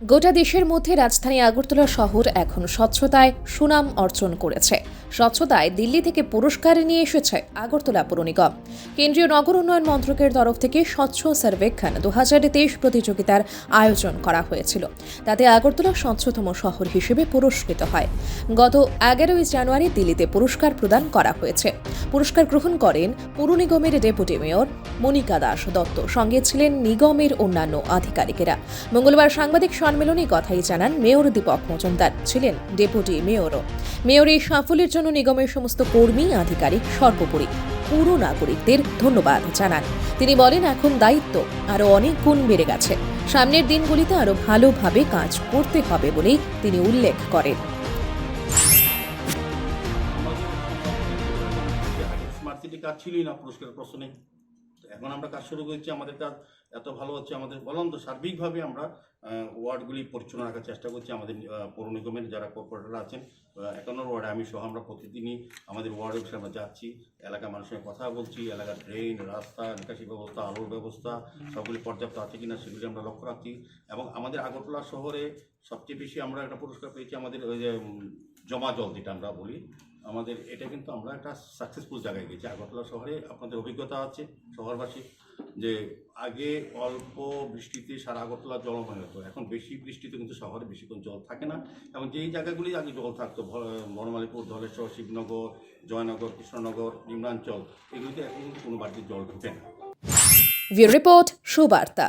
গোটা দেশের মধ্যে রাজধানী আগরতলা শহর এখন স্বচ্ছতায় সুনাম অর্জন করেছে। স্বচ্ছতায় দিল্লি থেকে পুরস্কার নিয়ে এসেছে আগরতলা পুর নিগম। কেন্দ্রীয় নগর উন্নয়ন মন্ত্রকের তরফ থেকে স্বচ্ছ সার্বেক্ষণ দু হাজার তেইশ প্রতিযোগিতার আয়োজন করা হয়েছিল। তাতে আগরতলা স্বচ্ছতম শহর হিসেবে পুরস্কৃত হয়। গত এগারোই জানুয়ারি দিল্লিতে পুরস্কার প্রদান করা হয়েছে। পুরস্কার গ্রহণ করেন পুর নিগমের ডেপুটি মেয়র মনিকা দাস দত্ত। সঙ্গে ছিলেন নিগমের অন্যান্য আধিকারিকেরা। মঙ্গলবার সাংবাদিক সম্মেলনে কথাই জানান মেয়র দীপক মজুমদার, ছিলেন ডেপুটি মেয়রও মেয়র এই সাফল্যের জন্য নিগমের সমস্ত কর্মী, আধিকারিক, সর্বোপরি পুর নাগরিকদের ধন্যবাদ জানান। তিনি বলেন, এখন দায়িত্ব আরও অনেক গুণ বেড়ে গেছে। সামনের দিনগুলিতে আরও ভালোভাবে কাজ করতে হবে বলেই তিনি উল্লেখ করেন। কাজ ছিলই না পুরস্কারের প্রশ্ন। এখন আমরা কাজ শুরু করেছি, আমাদের কাজ এত ভালো হচ্ছে আমাদের, বললাম তো সার্বিকভাবে আমরা ওয়ার্ডগুলি পরিচ্ছন্ন রাখার চেষ্টা করছি আমাদের পৌর নিগমের যারা কর্পোরেটররা আছেন একান্ন ওয়ার্ডে আমি সহ আমরা প্রতিদিনই আমাদের ওয়ার্ডে বসে আমরা যাচ্ছি, এলাকার মানুষের কথা বলছি, এলাকার ড্রেন রাস্তা, নিকাশি ব্যবস্থা, আলোর ব্যবস্থা, সবগুলি পর্যাপ্ত আছে কিনা সেগুলি আমরা লক্ষ্য রাখছি এবং আমাদের আগরতলা শহরে সবচেয়ে বেশি আমরা একটা পুরস্কার পেয়েছি আমাদের ওই যে জমা জল যেটা আমরা বলি, আমাদের এটা কিন্তু আমরা একটা সাকসেসফুল জায়গায় গেছি। আগরতলা শহরে আপনাদের অভিজ্ঞতা আছে, শহরবাসী। যে আগে অল্প বৃষ্টিতে সারা আগরতলা জলময় হতো। এখন বেশি বৃষ্টিতে কিন্তু শহরে বেশিক্ষণ জল থাকে না। এবং যেই জায়গাগুলি আগে জল থাকতো বনমালীপুর, ধলেশ্বর, শিবনগর, জয়নগর, কৃষ্ণনগর, নিম্নাঞ্চল, এগুলিতে এখন কোনো বাড়িতে জল ঢুকে না। রিপোর্ট সুবার্তা।